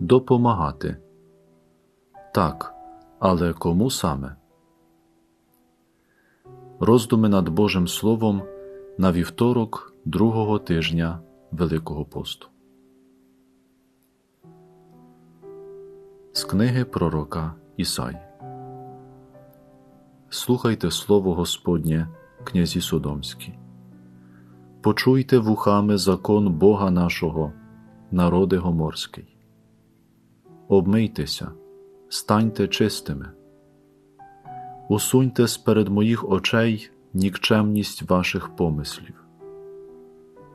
допомагати. Так, але кому саме? Роздуми над Божим Словом на вівторок другого тижня Великого посту. З книги пророка Ісаї. Слухайте слово Господнє, князі Содомські. Почуйте вухами закон Бога нашого, народи гоморський. Обмийтеся, станьте чистими. Усуньте сперед моїх очей нікчемність ваших помислів.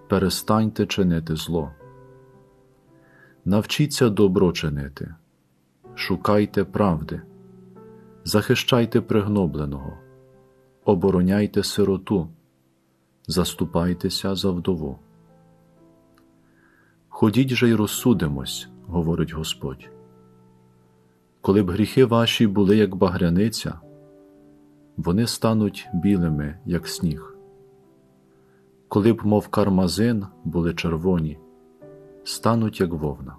Перестаньте чинити зло. Навчіться добро чинити, шукайте правди, захищайте пригнобленого, обороняйте сироту, заступайтеся за вдову. Ходіть же й розсудимось, говорить Господь. Коли б гріхи ваші були як багряниця, вони стануть білими, як сніг. Коли б, мов кармазин, були червоні, стануть як вовна.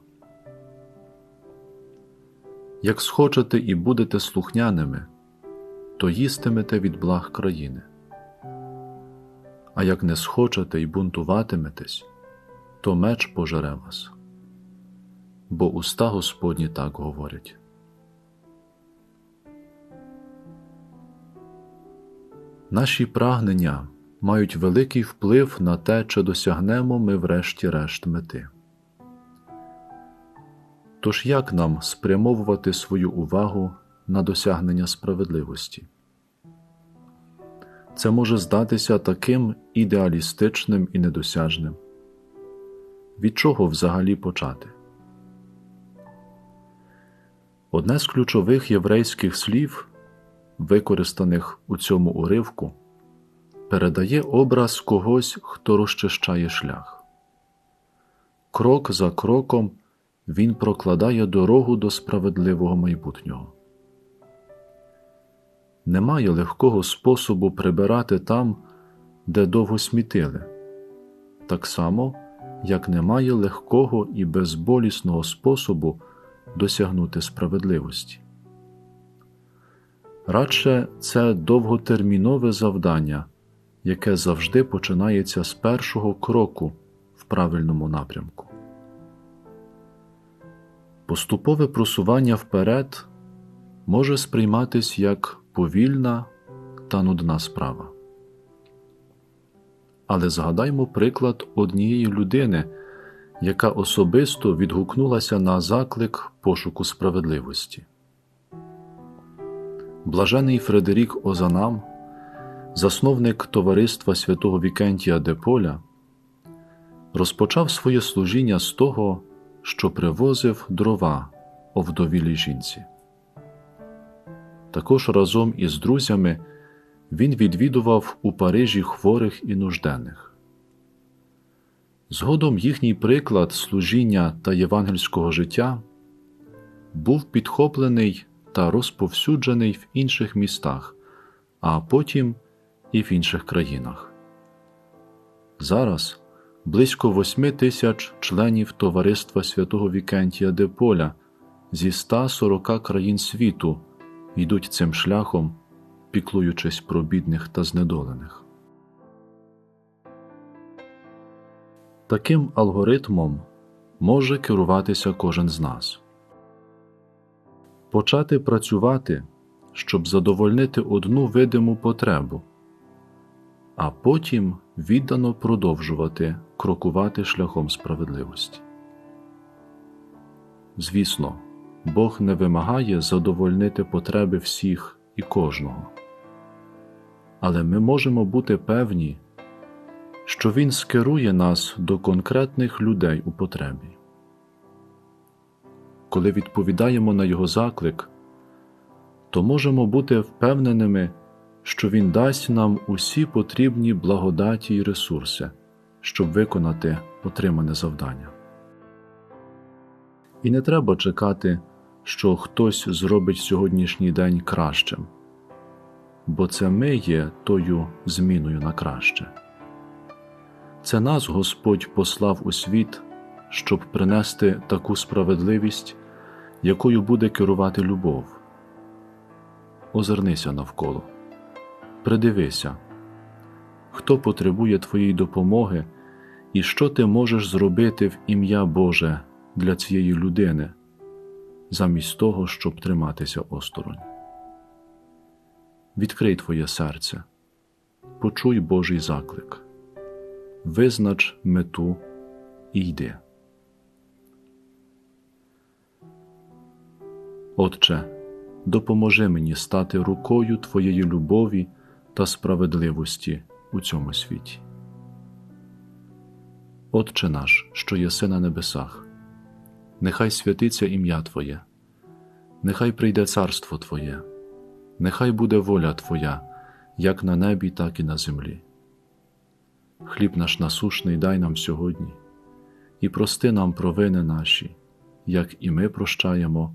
Як схочете і будете слухняними, то їстимете від благ країни. А як не схочете і бунтуватиметесь, то меч пожере вас. Бо уста Господні так говорять. Наші прагнення мають великий вплив на те, чи досягнемо ми врешті-решт мети. Тож як нам спрямовувати свою увагу на досягнення справедливості? Це може здатися таким ідеалістичним і недосяжним. Від чого взагалі почати? Одне з ключових єврейських слів використаних у цьому уривку, передає образ когось, хто розчищає шлях. Крок за кроком він прокладає дорогу до справедливого майбутнього. Немає легкого способу прибирати там, де довго смітили, так само, як немає легкого і безболісного способу досягнути справедливості. Радше це довготермінове завдання, яке завжди починається з першого кроку в правильному напрямку. Поступове просування вперед може сприйматись як повільна та нудна справа. Але згадаймо приклад однієї людини, яка особисто відгукнулася на заклик пошуку справедливості. Блажений Фредерік Озанам, засновник товариства святого Вікентія де Поля, розпочав своє служіння з того, що привозив дрова овдовілій жінці. Також разом із друзями він відвідував у Парижі хворих і нужденних. Згодом їхній приклад служіння та євангельського життя був підхоплений та розповсюджений в інших містах, а потім і в інших країнах. Зараз близько восьми тисяч членів Товариства Святого Вікентія де Поля зі 140 країн світу йдуть цим шляхом, піклуючись про бідних та знедолених. Таким алгоритмом може керуватися кожен з нас почати працювати, щоб задовольнити одну видиму потребу, а потім віддано продовжувати крокувати шляхом справедливості. Звісно, Бог не вимагає задовольнити потреби всіх і кожного, але ми можемо бути певні, що Він скерує нас до конкретних людей у потребі коли відповідаємо на Його заклик, то можемо бути впевненими, що Він дасть нам усі потрібні благодаті й ресурси, щоб виконати отримане завдання. І не треба чекати, що хтось зробить сьогоднішній день кращим, бо це ми є тою зміною на краще. Це нас Господь послав у світ щоб принести таку справедливість, якою буде керувати любов. Озирнися навколо, придивися, хто потребує твоєї допомоги і що ти можеш зробити в ім'я Боже для цієї людини, замість того, щоб триматися осторонь. Відкрий твоє серце, почуй Божий заклик, визнач мету і йди. Отче, допоможи мені стати рукою Твоєї любові та справедливості у цьому світі. Отче наш, що єси на небесах, нехай святиться ім'я Твоє, нехай прийде царство Твоє, нехай буде воля Твоя, як на небі, так і на землі. Хліб наш насушний дай нам сьогодні, і прости нам провини наші, як і ми прощаємо